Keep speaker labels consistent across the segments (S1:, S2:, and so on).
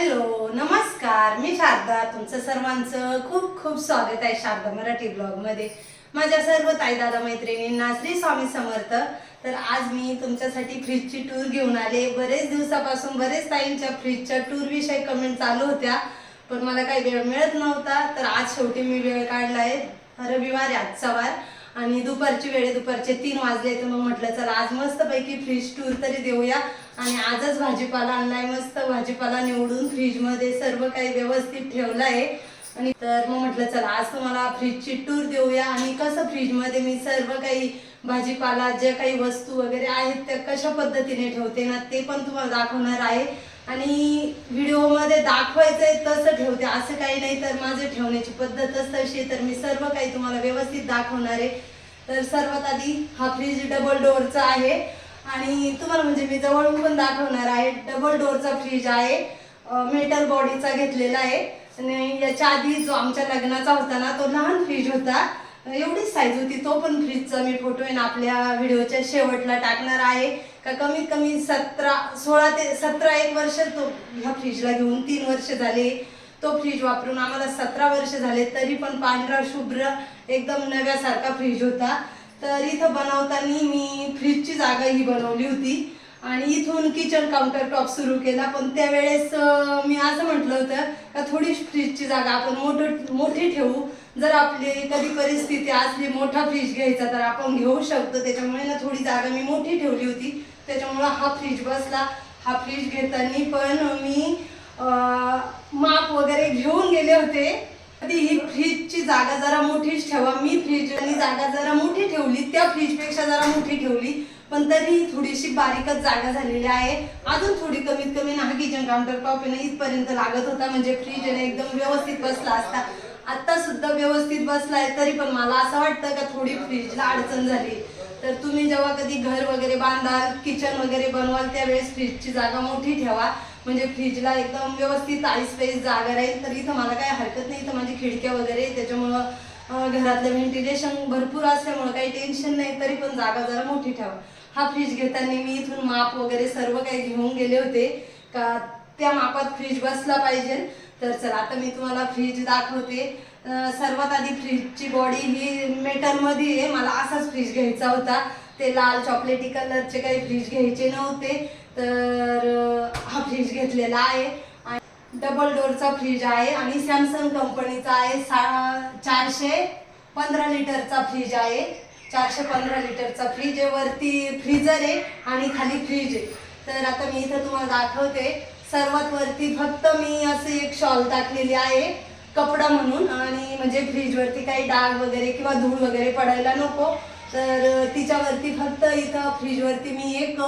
S1: Hello नमस्कार. मी शारदा. तुमचं सर्वांचं खूप खूप स्वागत आहे शारदा मराठी ब्लॉगमध्ये. माझ्या सर्व ताई दादा मैत्रिणींना श्री स्वामी समर्थ. तर आज मी तुमच्यासाठी फ्रीजची टूर घेऊन आले. बरेच दिवसापासून बरेच ताईंच्या फ्रीजच्या टूर विषयी कमेंट चालू होत्या पण मला काही वेळ मिळत नव्हता. तर आज शेवटी मी वेळ काढला आहे. रविवार आजचा वार आणि दुपारची वेळ दुपारचे तीन वाजले तर मग म्हटलं चला आज मस्तपैकी फ्रीज टूर तरी देऊया. आणि आजच भाजीपाला आणलाय मस्त भाजीपाला निवडून फ्रीजमध्ये सर्व काही व्यवस्थित ठेवलं आहे आणि तर मग म्हटलं चला आज तुम्हाला फ्रीजची टूर देऊया आणि कसं फ्रीजमध्ये मी सर्व काही भाजीपाला ज्या काही वस्तू वगैरे आहेत त्या कशा पद्धतीने ठेवते ना ते पण तुम्हाला दाखवणार आहे. आणि व्हिडिओमध्ये दाखवायचंय तसं ठेवते असं काही नाही तर माझं ठेवण्याची पद्धतच तशी आहे. तर मी सर्व काही तुम्हाला व्यवस्थित दाखवणार आहे. तर सर्वात आधी हा फ्रीज डबल डोअरचा आहे. आणि तुम्हाला म्हणजे मी जवळून पण दाखवणार आहे. डबल डोअरचा फ्रीज आहे. मेटल बॉडीचा घेतलेला आहे. आणि याच्या आधी जो आमच्या लग्नाचा होता ना तो लहान फ्रीज होता. एवढीच साईज होती तो पण फ्रीजचा मी फोटो आहे ना आपल्या व्हिडिओच्या शेवटला टाकणार आहे. का कमीत कमी सतरा सोळा ते सतरा एक वर्ष तो ह्या फ्रीजला घेऊन तीन वर्ष झाले. तो फ्रीज वापरून आम्हाला सतरा वर्ष झाले तरी पण पांढरा शुभ्र एकदम नव्यासारखा फ्रीज होता. तर इथं बनवताना मी फ्रीजची जागा ही बनवली होती. आणि इथून किचन काउंटर टॉप सुरू केला. पण त्यावेळेस मी असं म्हटलं होतं का थोडी फ्रीजची जागा आपण मोठ मोठी ठेवू. जर आपली कधी परिस्थिती असली मोठा फ्रीज घ्यायचा तर आपण घेऊ शकतो. त्याच्यामुळे ना थोडी जागा मी मोठी ठेवली होती. त्याच्यामुळं हा फ्रीज बसला. हा फ्रीज घेताना पण मी माप वगैरे घेऊन गेले होते. ही फ्रीजची जागा जरा मोठीच ठेवा. मी फ्रीज आणि जागा जरा मोठी ठेवली त्या फ्रीजपेक्षा जरा मोठी ठेवली. पण तरी थोडीशी बारीकच जागा झालेली आहे. अजून थोडी कमीत कमी ना किचन काउंटर टॉप आहे ना इथपर्यंत लागत होता. म्हणजे फ्रीज आहे एकदम व्यवस्थित बसला असता. आता सुद्धा व्यवस्थित बसलाय तरी पण मला असं वाटतं का थोडी फ्रीजला अडचण झाली. तर तुम्ही जेव्हा कधी घर वगैरे बांधाल किचन वगैरे बनवाल त्यावेळेस फ्रीजची जागा मोठी ठेवा. म्हणजे फ्रीजला एकदम व्यवस्थित आईस पेस जागा राहील तर इथं मला काही हरकत नाही. इथं माझी खिडक्या वगैरे त्याच्यामुळं घरातलं व्हेंटिलेशन भरपूर असल्यामुळं काही टेन्शन नाही तरी पण जागा जरा मोठी ठेवा. हा फ्रीज घेताना मी इथून माप वगैरे सर्व काही घेऊन गेले होते. का त्या मापात फ्रीज बसला पाहिजे. तर चला आता मी तुम्हाला फ्रीज दाखवते. सर्वात आधी फ्रीजची बॉडी ही मेटलमध्ये आहे. मला असाच फ्रीज घ्यायचा होता. ते लाल चॉकलेटी कलरचे काही फ्रीज घ्यायचे नव्हते तर हा फ्रीज घेतलेला आहे. आणि डबल डोअरचा फ्रीज आहे आणि सॅमसंग कंपनीचा आहे सा चारशे पंधरा लिटरचा फ्रीज आहे. चारशे पंधरा लिटरचा फ्रीज आहे वरती फ्रीजर आहे आणि खाली फ्रीज आहे. तर आता मी इथं तुम्हाला दाखवते. सर्वात वरती फक्त मी असे एक शॉल टाकलेली आहे कपडा म्हणून. आणि म्हणजे फ्रीजवरती काही डाग वगैरे किंवा धूळ वगैरे पडायला नको. तर तिच्यावरती फक्त इथं फ्रीजवरती मी एक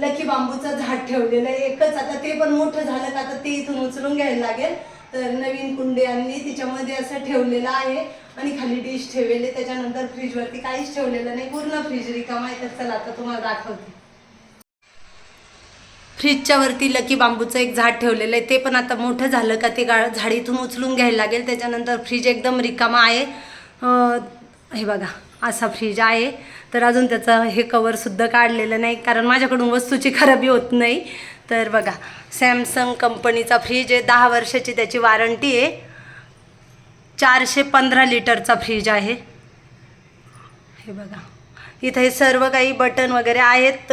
S1: लकी बांबूचं झाड ठेवलेलं आहे. एकच आता ते पण मोठं झालं का आता ते इथून उचलून घ्यायला लागेल. तर नवीन कुंडे आणली तिच्यामध्ये असं ठेवलेलं आहे. आणि खाली डिश ठेवलेले त्याच्यानंतर फ्रीजवरती काहीच ठेवलेलं नाही. पूर्ण फ्रीज रिकामा आहे तर चला आता तुम्हाला दाखवते. फ्रीजच्या वरती लकी बांबूचं एक झाड ठेवलेलं आहे. ते पण आता मोठं झालं का ते गा झाडीतून उचलून घ्यायला लागेल. त्याच्यानंतर फ्रीज एकदम रिकामा आहे. हे बघा. असा फ्रीज आहे. तर अजून त्याचं हे कवरसुद्धा काढलेलं नाही. कारण माझ्याकडून वस्तूची खराबी होत नाही. तर बघा सॅमसंग कंपनीचा फ्रीज आहे. दहा वर्षाची त्याची वॉरंटी आहे. चारशे पंधरा लिटरचा फ्रीज आहे. हे बघा. इथे हे सर्व काही बटन वगैरे आहेत.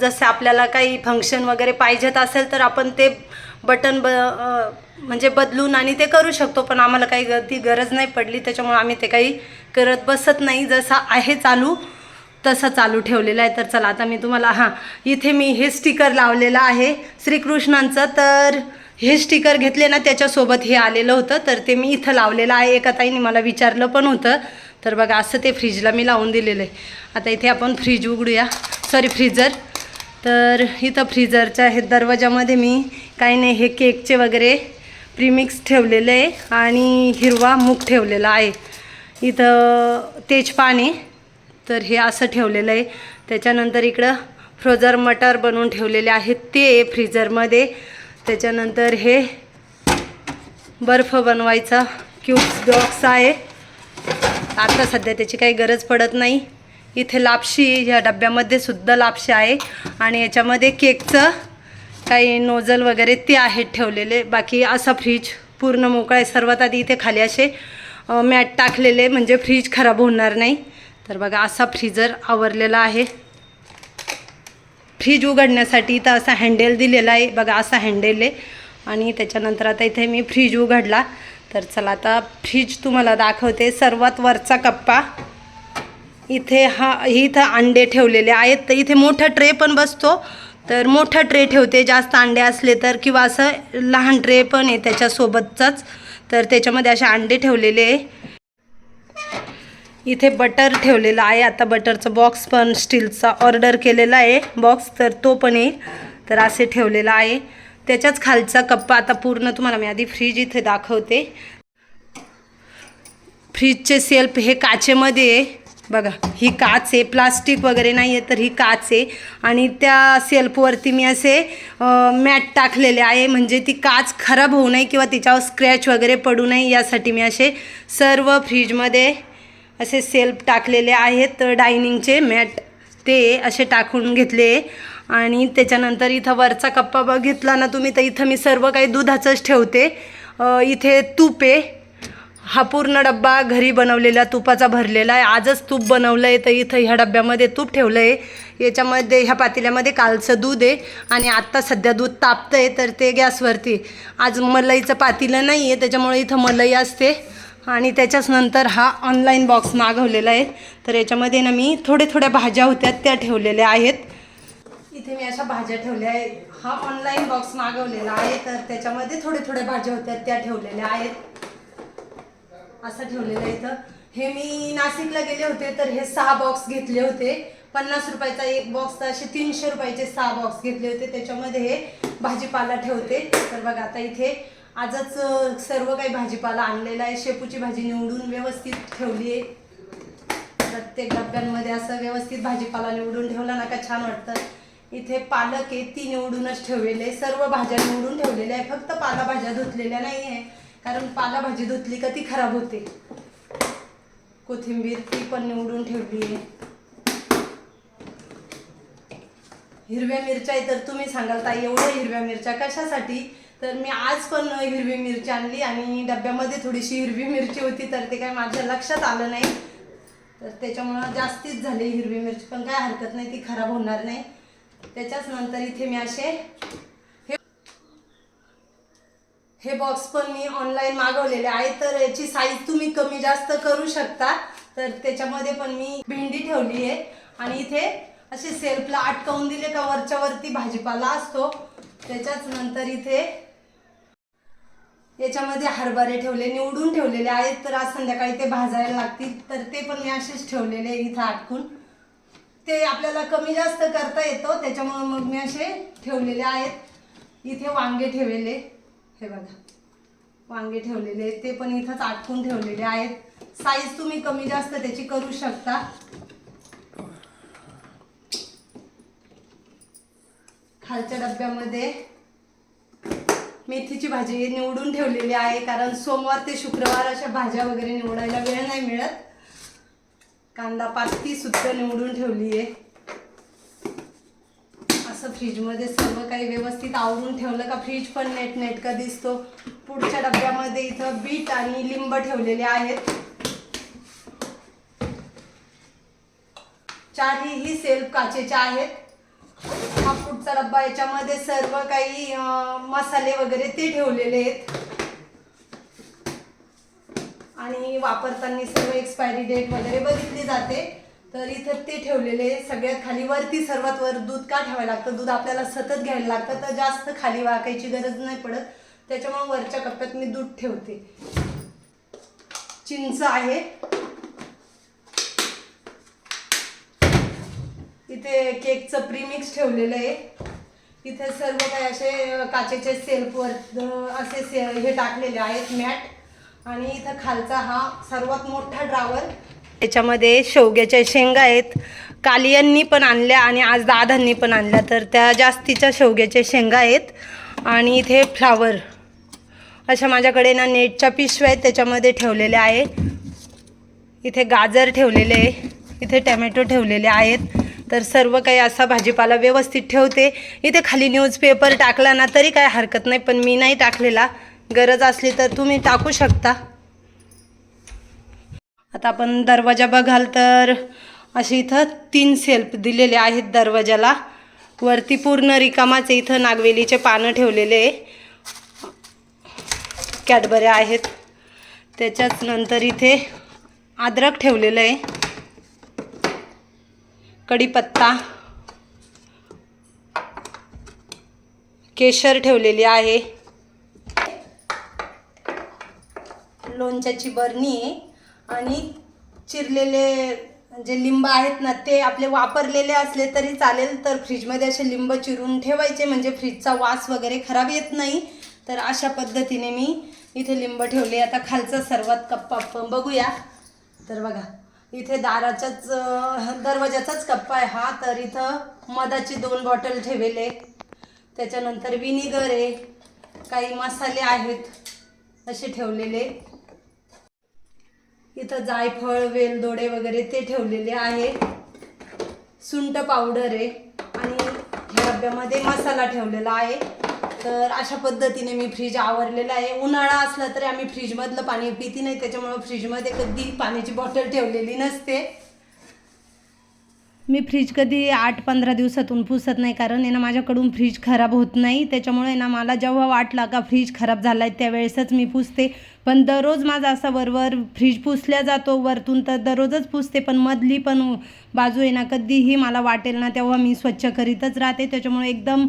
S1: जसे आपल्याला काही फंक्शन वगैरे पाहिजेत असेल तर आपण ते बटन ब म्हणजे बदलून आणि ते करू शकतो. पण आम्हाला काही ग ती गरज नाही पडली. त्याच्यामुळे आम्ही ते काही करत बसत नाही जसा आहे चालू तसं चालू ठेवलेलं आहे. तर चला आता मी तुम्हाला हां इथे मी हे स्टिकर लावलेलं आहे श्रीकृष्णांचं. तर हे स्टिकर घेतले ना त्याच्यासोबत हे आलेलं होतं. तर ते मी इथं लावलेलं आहे. एका ताईने मला विचारलं पण होतं. तर बघा असं ते फ्रीजला मी लावून दिलेलं आहे. आता इथे आपण फ्रीज उघडूया. सॉरी फ्रीजर तर इथं फ्रीजरच्या हे दरवाजामध्ये मी काही नाही हे केकचे वगैरे प्रीमिक्स ठेवलेले आहे. आणि हिरवा मूग ठेवलेला आहे. इथं तेजपाने तर हे असं ठेवलेलं आहे. त्याच्यानंतर इकडं फ्रोझर मटर बनवून ठेवलेले आहेत ते आहे फ्रीजरमध्ये त्याच्यानंतर हे बर्फ बनवायचा क्यूब्स बॉक्स आहे. आता सध्या त्याची काही गरज पडत नाही. इथे लापशी ह्या डब्यामध्ये सुद्धा लापशी आहे. आणि याच्यामध्ये केकचं काही नोझल वगैरे ते आहेत ठेवलेले. बाकी असा फ्रीज पूर्ण मोकळा आहे. सर्वात आधी इथे खाली असे मॅट टाकलेले म्हणजे फ्रीज खराब होणार नाही. तर बघा असा फ्रीजर आवरलेला आहे. फ्रीज उघडण्यासाठी इथं असा हँडेल दिलेला आहे. बघा असा हँडेल आहे. आणि त्याच्यानंतर आता इथे मी फ्रीज उघडला. तर चला आता फ्रीज तुम्हाला दाखवते. सर्वात वरचा कप्पा. इथे हा इथं अंडे ठेवलेले आहेत. तर इथे मोठा ट्रे पण बसतो. तर मोठा ट्रे ठेवते. जास्त अंडे असले तर किंवा असं लहान ट्रे पण आहे त्याच्यासोबतचाच. तर त्याच्यामध्ये असे अंडे ठेवलेले आहे. इथे बटर ठेवलेलं आहे. आता बटरचा बॉक्स पण स्टीलचा ऑर्डर केलेला आहे. बॉक्स तर तो पण येईल. तर असे ठेवलेला आहे. त्याच्याच खालचा कप्पा आता पूर्ण तुम्हाला मी आधी फ्रीज इथे दाखवते. फ्रीजचे सेल्फ हे काचेमध्ये आहे. बघा ही काच आहे प्लास्टिक वगैरे नाही आहे तर ही काच आहे. आणि त्या सेल्फवरती मी असे मॅट टाकलेले आहे. म्हणजे ती काच खराब होऊ नये किंवा तिच्यावर स्क्रॅच वगैरे पडू नये यासाठी मी असे सर्व फ्रीजमध्ये असे सेल्फ टाकलेले आहेत. डायनिंगचे मॅट ते असे टाकून घेतले. आणि त्याच्यानंतर इथं वरचा कप्पा बघितला ना तुम्ही तर इथं मी सर्व काही दुधाचंच ठेवते. इथे तूप आहे. हा पूर्ण डब्बा घरी बनवलेला तुपाचा भरलेला आहे. आजच तूप बनवलं आहे तर इथं ह्या डब्यामध्ये तूप ठेवलं आहे याच्यामध्ये ह्या पातेल्यामध्ये कालचं दूध आहे आणि आत्ता सध्या दूध तापतं आहे तर ते गॅसवरती. आज मलईचं पातेलं नाही आहे त्याच्यामुळे इथं मलई असते. आणि त्याच्याच नंतर हा ऑनलाईन बॉक्स मागवलेला आहे. तर याच्यामध्ये ना मी थोड्या थोड्या भाज्या होत्या त्या ठेवलेल्या आहेत. इथे मी अशा भाज्या ठेवल्या आहेत. हा ऑनलाईन बॉक्स मागवलेला आहे तर त्याच्यामध्ये थोडे थोड्या भाज्या होत्या त्या ठेवलेल्या आहेत. असं ठेवलेलं आहे इथं. हे मी नाशिकला गेले होते तर हे सहा बॉक्स घेतले होते. पन्नास रुपयाचा एक बॉक्स तर असे तीनशे रुपयाचे सहा बॉक्स घेतले होते. त्याच्यामध्ये हे भाजीपाला ठेवते. तर बघा आता इथे आजच सर्व काही भाजीपाला आणलेला आहे. शेपूची भाजी निवडून व्यवस्थित ठेवली आहे. प्रत्येक डब्यांमध्ये असं व्यवस्थित भाजीपाला निवडून ठेवला ना का छान वाटतं. इथे पालक आहे ती निवडूनच ठेवलेले सर्व भाज्या निवडून ठेवलेल्या आहे. फक्त पालाभाज्या धुतलेल्या नाही आहे कारण पालाभाजी धुतली का ती खराब होते. कोथिंबीर ती पण निवडून ठेवली आहे. हिरव्या मिरच्या तर तुम्ही सांगाल ताई एवढ्या हिरव्या मिरच्या कशासाठी? तर मी आज पण हिरवी मिरची आणली आणि डब्यामध्ये थोडीशी हिरवी मिरची होती तर ते काय माझ्या लक्षात आलं नाही. तर त्याच्यामुळं जास्तीच झाली हिरवी मिरची पण काय हरकत नाही ती खराब होणार नाही. त्याच्याच नंतर इथे मी असे हे बॉक्स पण मी ऑनलाईन मागवलेले आहे तर याची साईज तुम्ही कमी जास्त करू शकता. तर त्याच्यामध्ये पण मी भेंडी ठेवली आहे. आणि इथे असे सेल्फला अटकवून दिले का वरच्या वरती भाजीपाला असतो. त्याच्याच नंतर इथे याच्यामध्ये हरभरे ठेवले निवडून ठेवलेले आहेत. तर आज संध्याकाळी ते भाजायला लागतील. तर ते पण मी असेच ठेवलेले इथं अटकून ते आपल्याला कमी जास्त करता येतो. त्याच्यामुळे मग मी असे ठेवलेले आहेत. इथे वांगे ठेवलेले. हे बघा. वांगे ठेवलेले ते पण इथंच आटकून ठेवलेले आहेत. साईज तुम्ही कमी जास्त त्याची करू शकता. खालच्या डब्यामध्ये मेथीची भाजी निवडून ठेवलेली आहे कारण सोमवार ते शुक्रवार अशा भाज्या वगैरे निवडायला वेळ नाही मिळत. कांदा पाती सुद्धा निवडून ठेवली आहे असं फ्रीजमध्ये सर्व काही व्यवस्थित आवरून ठेवलं का फ्रीज पण नेट नेटका दिसतो. पुढच्या डब्यामध्ये इथं बीट आणि लिंब ठेवलेले आहेत. चारही सेल्फ काचेच्या आहेत. हा पुढचा डब्बा याच्यामध्ये सर्व काही मसाले वगैरे ते ठेवलेले आहेत. आणि वापरताना सर्व एक्सपायरी डेट वगैरे बघितली जाते. तर इथं ते ठेवलेले सगळ्यात खाली वरती सर्वात वर दूध का ठेवायला लागतं? दूध आपल्याला सतत घ्यायला लागतं. तर जास्त खाली वाकायची गरज नाही पडत. त्याच्यामुळे वरच्या कप्प्यात मी दूध ठेवते. चिंच आहे. इथे केकचं प्रीमिक्स ठेवलेलं आहे. इथे सर्व काही असे काचेचे सेल्फवर असे से हे टाकलेले आहेत मॅट. आणि इथं खालचा हा सर्वात मोठा ड्रावर. त्याच्यामध्ये शेवग्याच्या शेंगा आहेत. कालियांनी पण आणल्या आणि आज दादांनी पण आणल्या. तर त्या जास्तीच्या शेवग्याच्या शेंगा आहेत. आणि इथे फ्लावर. अशा माझ्याकडे ना नेटच्या पिशव्या आहेत त्याच्यामध्ये ठेवलेल्या आहे इथे गाजर ठेवलेले आहे. इथे टमॅटो ठेवलेले आहेत. तर सर्व काही असा भाजीपाला व्यवस्थित ठेवते. इथे खाली न्यूजपेपर टाकला ना तरी काय हरकत नाही पण मी नाही टाकलेला. गरज असली तर तुम्ही टाकू शकता. आता आपण दरवाजा बघाल तर असे इथं तीन सेल्फ दिलेले आहेत दरवाजाला. वरती पूर्ण रिकामाच आहे. इथं नागवेलीचे पानं ठेवलेले कॅडबऱ्या आहेत. त्याच्याच नंतर इथे अद्रक ठेवलेलं आहे. कढीपत्ता. केशर ठेवलेली आहे. लोणच्याची बरणी आहे. आणि चिरलेले जे लिंब आहेत ना ते आपले वापरलेले असले तरी चालेल तर फ्रीजमध्ये असे लिंब चिरून ठेवायचे म्हणजे फ्रीजचा वास वगैरे खराब येत नाही. तर अशा पद्धतीने मी इथे लिंब ठेवले. आता खालचा सर्वात कप्पा आपण बघूया. तर बघा इथे दाराच्याच दरवाजाचाच कप्पा आहे हा. तर इथं मधाची दोन बॉटल ठेवले त्याच्यानंतर विनिगर आहे. काही मसाले आहेत असे ठेवलेले. इथं जायफळ वेलदोडे वगैरे ते ठेवलेले आहे. सुंट पावडर आहे. आणि ह्या डब्यामध्ये मसाला ठेवलेला आहे. तर अशा पद्धतीने मी फ्रीज आवरलेला आहे. उन्हाळा असला तरी आम्ही फ्रीजमधलं पाणी पिती नाही. त्याच्यामुळं फ्रीजमध्ये कधी पाण्याची बॉटल ठेवलेली नसते. मी फ्रीज कधी आठ पंधरा दिवसातून पुसत नाही कारण ना माझ्याकडून फ्रीज खराब होत नाही. त्याच्यामुळे ना मला जेव्हा वाटला का फ्रीज खराब झाला आहे त्यावेळेसच मी पुसते. पण दररोज माझा असा वरवर फ्रीज पुसल्या जातो वरतून तर दररोजच पुसते पण मधली पण बाजू आहे ना कधीही मला वाटेल ना तेव्हा मी स्वच्छ करीतच राहते. त्याच्यामुळे एकदम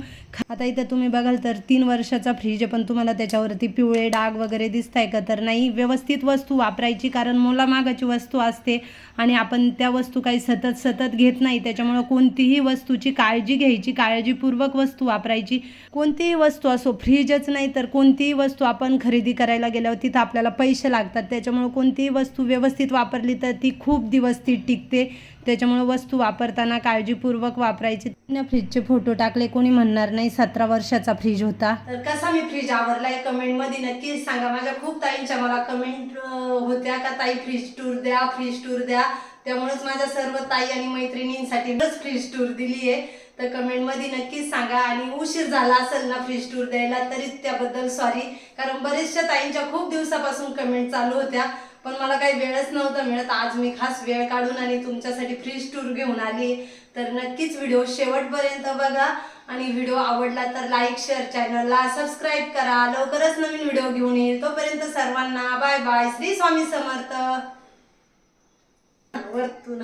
S1: आता इथं तुम्ही बघाल तर तीन वर्षाचा फ्रीज आहे पण तुम्हाला त्याच्यावरती पिवळे डाग वगैरे दिसत आहे का तर नाही. व्यवस्थित वस्तू वापरायची कारण मुलामागाची वस्तू असते आणि आपण त्या वस्तू काही सतत सतत घेत नाही. त्याच्यामुळं कोणतीही वस्तूची काळजी घ्यायची काळजीपूर्वक वस्तू वापरायची. कोणतीही वस्तू असो फ्रीजच नाही तर कोणतीही वस्तू आपण खरेदी करायला गेल्यावर तिथं आपल्याला पैसे लागतात त्याच्यामुळं कोणतीही वस्तू व्यवस्थित वापरली तर ती खूप दिवस ती टिकते. त्याच्यामुळं वस्तू वापरताना काळजीपूर्वक वापरायची. ना फ्रीजचे फोटो टाकले कोणी म्हणणार नाही सतरा वर्षाचा फ्रीज होता. तर कसा मी फ्रीज आवरलाय कमेंटमध्ये नक्कीच सांगा. माझ्या खूप ताईंच्या मला कमेंट होत्या का ताई फ्रीज टूर द्या फ्रीज टूर द्या. त्यामुळेच माझ्या सर्व ताई आणि मैत्रिणींसाठी फ्रीज टूर दिली आहे तर कमेंटमध्ये नक्कीच सांगा आणि उशीर झाला असेल ना फ्रीज टूर द्यायला तरी त्याबद्दल सॉरी कारण बरेचशा ताईंच्या खूप दिवसापासून कमेंट चालू होत्या पण मला काही वेळच नव्हता मिळत. आज मी खास वेळ काढून आणि तुमच्यासाठी फ्रीज टूर घेऊन आली. तर नक्कीच व्हिडिओ शेवटपर्यंत बघा. आणि व्हिडिओ आवडला तर लाईक शेअर चॅनलला सबस्क्राईब करा. लवकरच नवीन व्हिडिओ घेऊन येईल. तोपर्यंत सर्वांना बाय बाय श्री स्वामी समर्थ. वरतून